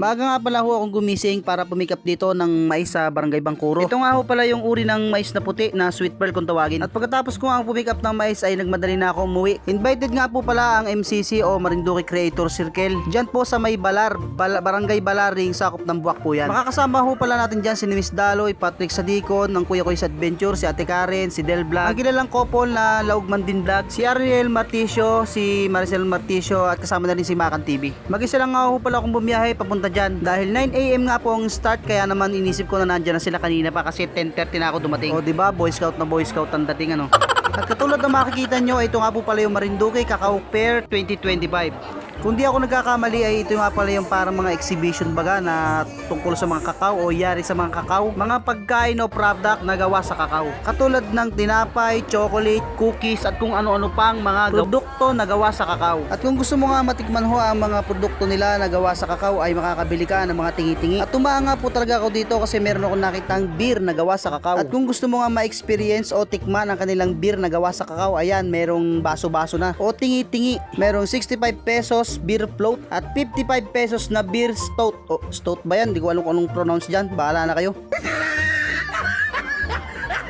Maaga nga pala ho akong gumising para pumikap dito ng mais sa Barangay Bangkuro. Ito nga ho pala yung uri ng mais na puti na sweet pearl kung tawagin. At pagkatapos ko ang pumikap ng mais ay nagmadali na ako umuwi. Invited nga po pala ang MCC o Marinduque Creator Circle. Diyan po sa may Balar, Bal- Barangay Balaring, sakop ng Buwak po yan. Makakasama ho pala natin dyan si Miss Daloy, Patrick Sadicon, ng Kuya Koy's Adventure, si Ate Karen, si Del Vlog, ang kilalang couple na Laugman din Vlog, si Ariel Marticio, si Maricel Marticio at kasama na rin si Makan TV. Mag-isa lang nga ho pala akong bumiyahe papunta dyan dahil 9am nga po ang start kaya naman inisip ko na nandyan na sila kanina pa kasi 10.30 na ako dumating. O di ba Boy Scout na Boy Scout ang dating ano. At katulad na makikita nyo, ito nga po pala yung Marinduque Cacao Fair 2025. Kung di ako nagkakamali ay ito nga pala yung parang mga exhibition baga na tungkol sa mga kakao o yari sa mga kakao. Mga pagkain o product na gawa sa kakao. Katulad ng tinapay, chocolate, cookies at kung ano-ano pang mga produkto na gawa sa kakao. At kung gusto mo nga matikman ho ang mga produkto nila na gawa sa kakao ay makakabili ka ng mga tingi-tingi. At tumaa nga po talaga ako dito kasi meron ako nakitang beer na gawa sa kakao. At kung gusto mo nga ma-experience o tikman ang kanilang beer na gawa sa kakao, ayan, merong baso-baso na. O tingi-tingi, merong 65 pesos beer float at 55 pesos na beer stout. O, stout ba yan? Di ko alam kung anong pronounce dyan. Bahala na kayo.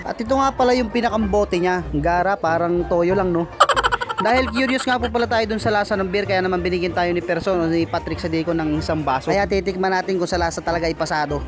At ito nga pala yung pinakambote niya. Gara, parang toyo lang, no? Dahil curious nga po pala tayo dun sa lasa ng beer kaya naman binigyan tayo ni Person o ni Patrick Sadeco ng isang baso. Kaya titikman natin kung sa lasa talaga ipasado.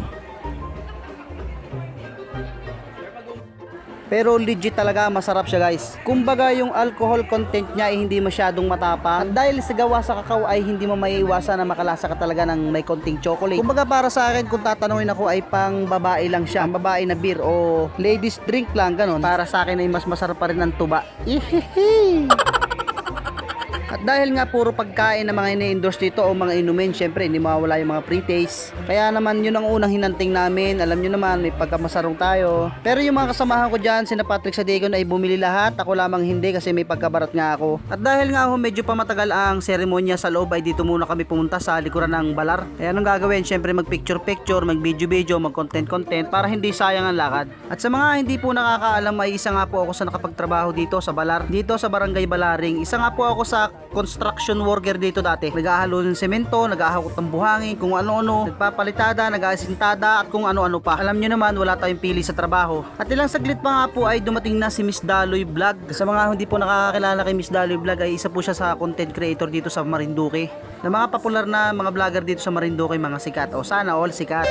Pero legit talaga masarap siya guys. Kumbaga yung alcohol content niya ay hindi masyadong matapang. At dahil sa gawa sa kakao ay hindi mo maiiwasan na makalasa ka talaga ng may konting chocolate. Kumbaga para sa akin kung tatanungin ako ay pang babae lang siya. Ang babae na beer o ladies drink lang ganun. Para sa akin ay mas masarap pa rin ang tuba. Ihihi! Dahil nga puro pagkain ng mga ini-endorse dito o mga inumin, syempre hindi mawawala yung mga pre-taste. Kaya naman yun ang unang hinanting namin. Alam nyo naman, may pagkamasarong tayo. Pero yung mga kasamahan ko dyan, sina Patrick Sadegon ay bumili lahat. Ako lamang hindi kasi may pagkabarat nga ako. At dahil nga ho medyo pa matagal ang seremonya sa loob ay dito muna kami pumunta sa likuran ng balar. Kaya anong gagawin? Syempre mag picture picture, mag video video, mag content content para hindi sayang ang lakad. At sa mga hindi po nakakaalam ay isa nga po ako sa nakapagtrabaho dito sa balar. Dito sa barangay Balaring. Isa nga po ako sa construction worker dito dati. Nag-ahalo ng semento, nag-ahakot ng buhangin, kung ano-ano, nagpapalitada, nag-aasintada at kung ano-ano pa. Alam nyo naman, wala tayong pili sa trabaho. At ilang saglit pa nga po ay dumating na si Miss Daloy Vlog. Sa mga hindi po nakakakilala kay Miss Daloy Vlog ay isa po siya sa content creator dito sa Marinduque. Na mga popular na mga vlogger dito sa Marinduque, mga sikat. O sana all sikat.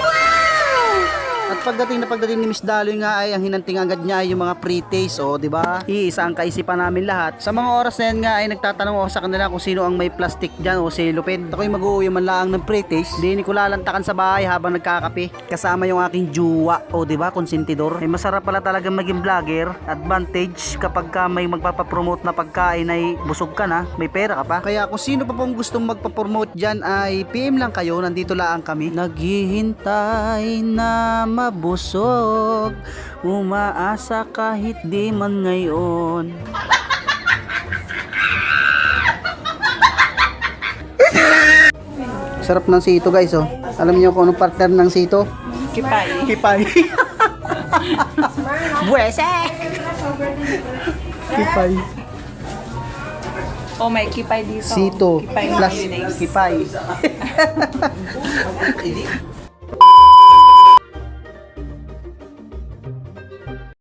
At pagdating na pagdating ni Miss Daloy nga ay ang hinanting agad niya ay yung mga pre-taste o di ba? Iisa ang kaisipan namin lahat. Sa mga oras na yan nga ay nagtatanong ako sa kanila kung sino ang may plastic diyan o silupin. Ako'y mag-uuwi man lang ng pre-taste. Di ni ko lalantakan sa bahay habang nagkakape. Kasama yung aking juwa o di ba konsentidor. Ay masarap pala talaga maging vlogger. Advantage kapag ka may magpapapromote na pagkain ay busog ka na, may pera ka pa. Kaya kung sino pa pong gustong magpapromote dyan ay PM lang kayo, nandito lang kami. Naghihintay na mabusog, umaasa kahit di man ngayon. Sarap ng sito guys oh. Alam niyo kung anong partner ng sito? Kipay. Kipay. Buwese! Kipay. Oh, may kipay dito. Sito Kipay plus kipay.